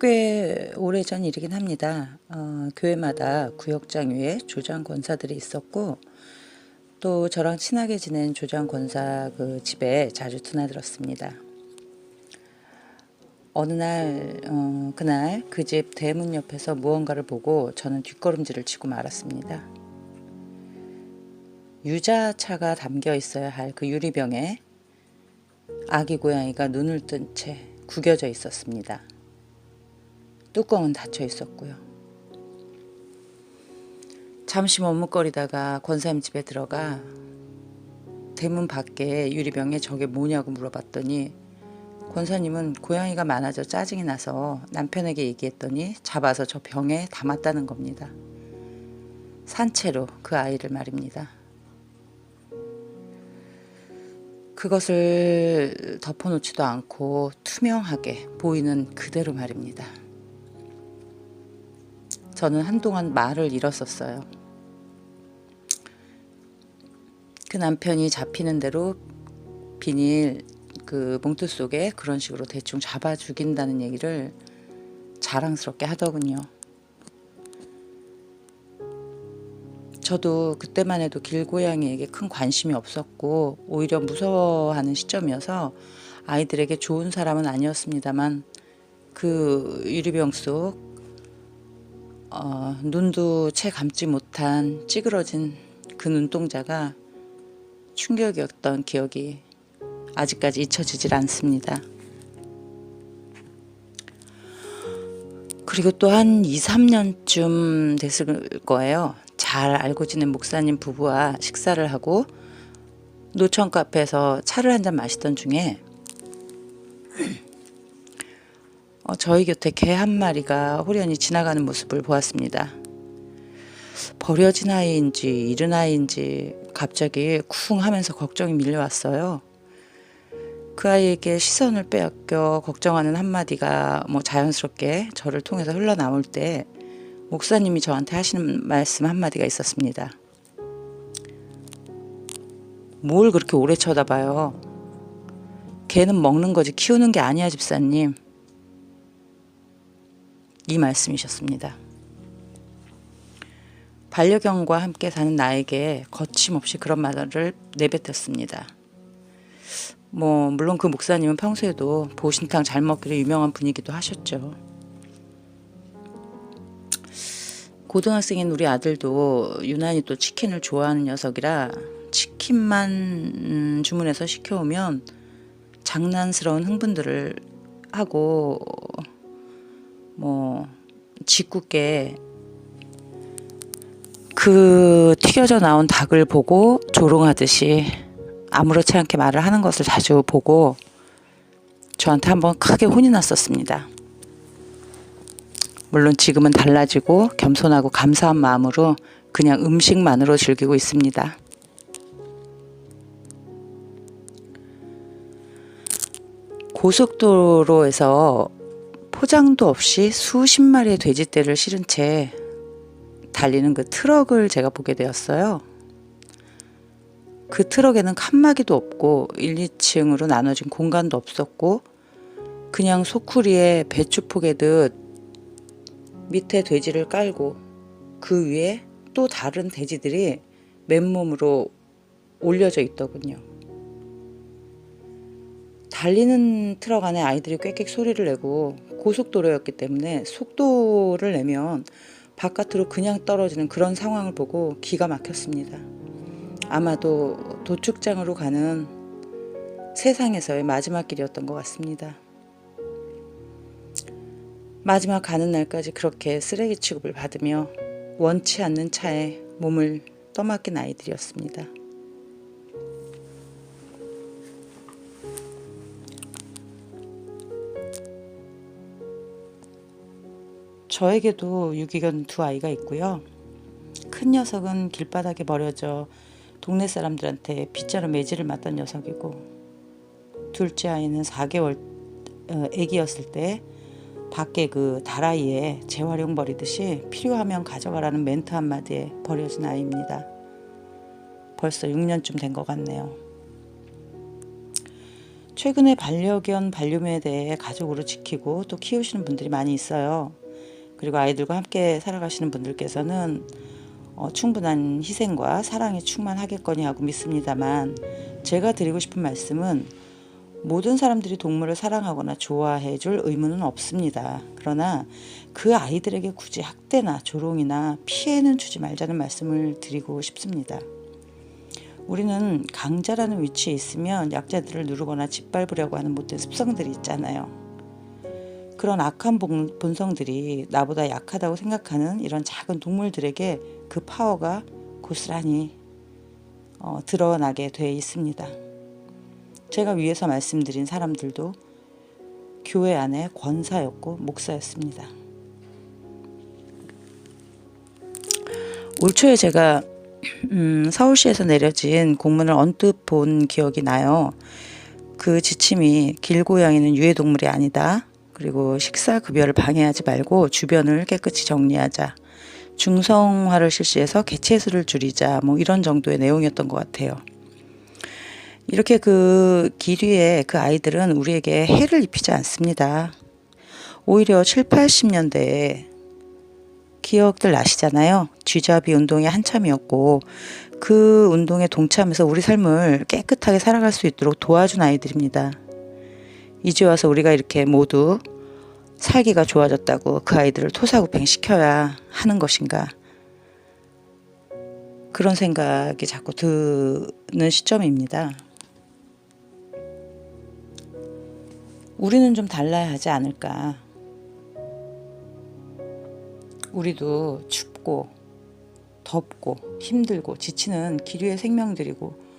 꽤 오래전 일이긴 합니다. 어, 교회마다 구역장 위에 조장 권사들이 있었고 또 저랑 친하게 지낸 조장 권사 그 집에 자주 드나들었습니다. 어느 날 어, 그날 그 집 대문 옆에서 무언가를 보고 저는 뒷걸음질을 치고 말았습니다. 유자차가 담겨 있어야 할 그 유리병에 아기 고양이가 눈을 뜬 채 구겨져 있었습니다. 뚜껑은 닫혀 있었고요. 잠시 머뭇거리다가 권사님 집에 들어가 대문 밖에 유리병에 저게 뭐냐고 물어봤더니 권사님은 고양이가 많아져 짜증이 나서 남편에게 얘기했더니 잡아서 저 병에 담았다는 겁니다. 산채로 그 아이를 말입니다. 그것을 덮어놓지도 않고 투명하게 보이는 그대로 말입니다. 저는 한동안 말을 잃었었어요. 그 남편이 잡히는 대로 비닐 그 봉투 속에 그런 식으로 대충 잡아 죽인다는 얘기를 자랑스럽게 하더군요. 저도 그때만 해도 길고양이에게 큰 관심이 없었고 오히려 무서워하는 시점이어서 아이들에게 좋은 사람은 아니었습니다만 그 유리병 속 어, 눈도 채 감지 못한 찌그러진 그 눈동자가 충격이었던 기억이 아직까지 잊혀지질 않습니다. 그리고 또 한 2, 3년쯤 됐을 거예요. 잘 알고 지낸 목사님 부부와 식사를 하고 노천 카페에서 차를 한 잔 마시던 중에 어, 저희 곁에 개 한 마리가 호련히 지나가는 모습을 보았습니다. 버려진 아이인지 잃은 아이인지 갑자기 쿵 하면서 걱정이 밀려왔어요. 그 아이에게 시선을 빼앗겨 걱정하는 한마디가 뭐 자연스럽게 저를 통해서 흘러나올 때 목사님이 저한테 하시는 말씀 한마디가 있었습니다. 뭘 그렇게 오래 쳐다봐요? 개는 먹는 거지 키우는 게 아니야 집사님. 이 말씀이셨습니다. 반려견과 함께 사는 나에게 거침없이 그런 말을 내뱉었습니다. 뭐 물론 그 목사님은 평소에도 보신탕 잘 먹기로 유명한 분이기도 하셨죠. 고등학생인 우리 아들도 유난히 또 치킨을 좋아하는 녀석이라 치킨만 음, 주문해서 시켜오면 장난스러운 흥분들을 하고 뭐 짓궂게 그 튀겨져 나온 닭을 보고 조롱하듯이 아무렇지 않게 말을 하는 것을 자주 보고 저한테 한번 크게 혼이 났었습니다. 물론 지금은 달라지고 겸손하고 감사한 마음으로 그냥 음식만으로 즐기고 있습니다. 고속도로에서 포장도 없이 수십 마리의 돼지떼를 실은 채 달리는 그 트럭을 제가 보게 되었어요. 그 트럭에는 칸막이도 없고 1, 2층으로 나눠진 공간도 없었고 그냥 소쿠리에 배추 포개듯 밑에 돼지를 깔고 그 위에 또 다른 돼지들이 맨몸으로 올려져 있더군요. 달리는 트럭 안에 아이들이 꽥꽥 소리를 내고 고속도로였기 때문에 속도를 내면 바깥으로 그냥 떨어지는 그런 상황을 보고 기가 막혔습니다. 아마도 도축장으로 가는 세상에서의 마지막 길이었던 것 같습니다. 마지막 가는 날까지 그렇게 쓰레기 취급을 받으며 원치 않는 차에 몸을 떠맡긴 아이들이었습니다. 저에게도 유기견 두 아이가 있고요. 큰 녀석은 길바닥에 버려져 동네 사람들한테 빗자루 매질을 맞던 녀석이고 둘째 아이는 4개월 어, 아기였을 때 밖에 그 다라이에 재활용 버리듯이 필요하면 가져가라는 멘트 한마디에 버려진 아이입니다. 벌써 6년쯤 된 것 같네요. 최근에 반려견, 반려묘에 대해 가족으로 지키고 또 키우시는 분들이 많이 있어요. 그리고 아이들과 함께 살아가시는 분들께서는 어, 충분한 희생과 사랑이 충만하겠거니 하고 믿습니다만 제가 드리고 싶은 말씀은 모든 사람들이 동물을 사랑하거나 좋아해 줄 의무는 없습니다. 그러나 그 아이들에게 굳이 학대나 조롱이나 피해는 주지 말자는 말씀을 드리고 싶습니다. 우리는 강자라는 위치에 있으면 약자들을 누르거나 짓밟으려고 하는 못된 습성들이 있잖아요. 그런 악한 본- 본성들이 나보다 약하다고 생각하는 이런 작은 동물들에게 그 파워가 고스란히 어, 드러나게 돼 있습니다. 제가 위에서 말씀드린 사람들도 교회 안에 권사였고 목사였습니다. 올 초에 제가 음, 서울시에서 내려진 공문을 언뜻 본 기억이 나요. 그 지침이 길고양이는 유해동물이 아니다. 그리고 식사 급여를 방해하지 말고 주변을 깨끗이 정리하자. 중성화를 실시해서 개체수를 줄이자. 뭐 이런 정도의 내용이었던 것 같아요. 이렇게 그 기류에 그 아이들은 우리에게 해를 입히지 않습니다. 오히려 7, 80년대에 기억들 나시잖아요. 쥐잡이 운동이 한참이었고 그 운동에 동참해서 우리 삶을 깨끗하게 살아갈 수 있도록 도와준 아이들입니다. 이제 와서 우리가 이렇게 모두 살기가 좋아졌다고 그 아이들을 토사구팽 시켜야 하는 것인가? 그런 생각이 자꾸 드는 시점입니다. 우리는 좀 달라야 하지 않을까? 우리도 춥고 덥고 힘들고 지치는 기류의 생명들이고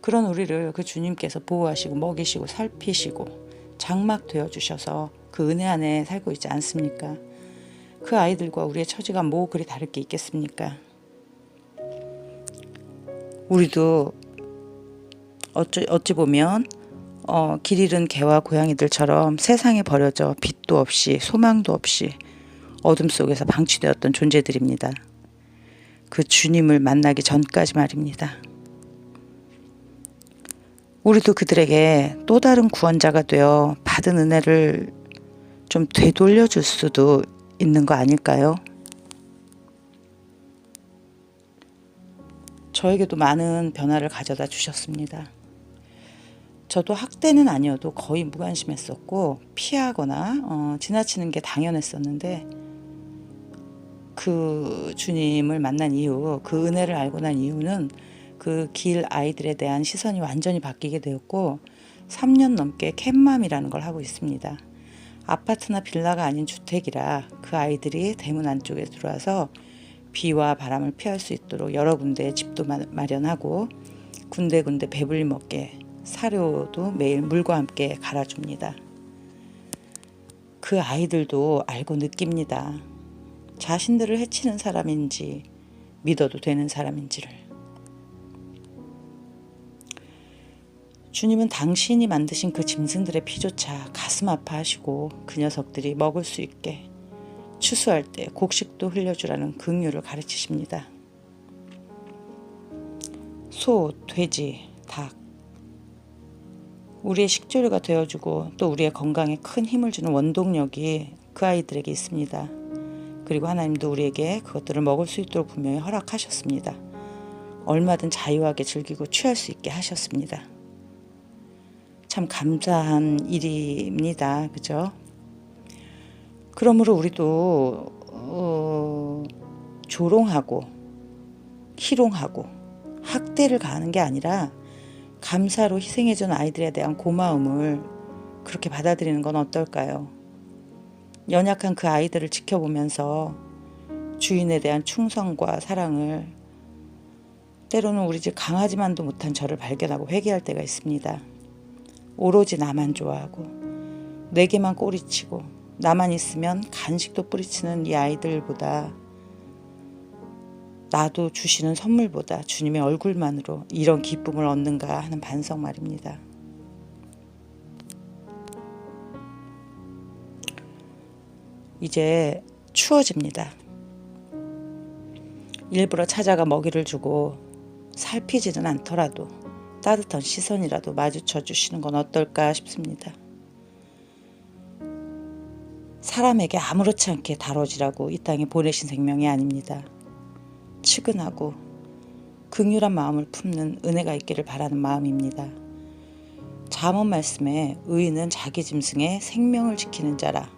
그런 우리를 그 주님께서 보호하시고 먹이시고 살피시고 장막 되어 주셔서 그 은혜 안에 살고 있지 않습니까? 그 아이들과 우리의 처지가 뭐 그리 다를 게 있겠습니까? 우리도 어찌, 어찌 보면 어, 길 잃은 개와 고양이들처럼 세상에 버려져 빛도 없이 소망도 없이 어둠 속에서 방치되었던 존재들입니다. 그 주님을 만나기 전까지 말입니다. 우리도 그들에게 또 다른 구원자가 되어 받은 은혜를 좀 되돌려 줄 수도 있는 거 아닐까요? 저에게도 많은 변화를 가져다 주셨습니다. 저도 학대는 아니어도 거의 무관심했었고 피하거나 어, 지나치는 게 당연했었는데 그 주님을 만난 이후 그 은혜를 알고 난 이유는 그 길 아이들에 대한 시선이 완전히 바뀌게 되었고 3년 넘게 캣맘이라는 걸 하고 있습니다. 아파트나 빌라가 아닌 주택이라 그 아이들이 대문 안쪽에 들어와서 비와 바람을 피할 수 있도록 여러 군데 집도 마- 마련하고 군데군데 배불리 먹게 사료도 매일 물과 함께 갈아줍니다. 그 아이들도 알고 느낍니다. 자신들을 해치는 사람인지 믿어도 되는 사람인지를. 주님은 당신이 만드신 그 짐승들의 피조차 가슴 아파하시고 그 녀석들이 먹을 수 있게 추수할 때 곡식도 흘려주라는 긍휼을 가르치십니다. 소, 돼지, 닭 우리의 식재료가 되어주고 또 우리의 건강에 큰 힘을 주는 원동력이 그 아이들에게 있습니다. 그리고 하나님도 우리에게 그것들을 먹을 수 있도록 분명히 허락하셨습니다. 얼마든 자유하게 즐기고 취할 수 있게 하셨습니다. 참 감사한 일입니다. 그죠? 그러므로 우리도 어, 조롱하고 희롱하고 학대를 가하는 게 아니라 감사로 희생해준 아이들에 대한 고마움을 그렇게 받아들이는 건 어떨까요? 연약한 그 아이들을 지켜보면서 주인에 대한 충성과 사랑을 때로는 우리 집 강아지만도 못한 저를 발견하고 회개할 때가 있습니다. 오로지 나만 좋아하고 내게만 꼬리치고 나만 있으면 간식도 뿌리치는 이 아이들보다 나도 주시는 선물보다 주님의 얼굴만으로 이런 기쁨을 얻는가 하는 반성 말입니다. 이제 추워집니다. 일부러 찾아가 먹이를 주고 살피지는 않더라도 따뜻한 시선이라도 마주쳐 주시는 건 어떨까 싶습니다. 사람에게 아무렇지 않게 다뤄지라고 이 땅에 보내신 생명이 아닙니다. 측은하고 긍휼한 마음을 품는 은혜가 있기를 바라는 마음입니다. 잠언 말씀에 의인은 자기 짐승의 생명을 지키는 자라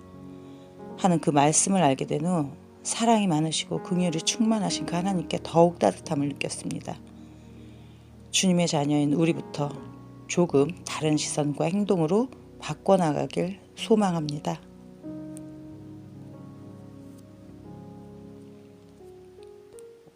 하는 그 말씀을 알게 된 후 사랑이 많으시고 긍휼이 충만하신 그 하나님께 더욱 따뜻함을 느꼈습니다. 주님의 자녀인 우리부터 조금 다른 시선과 행동으로 바꿔나가길 소망합니다.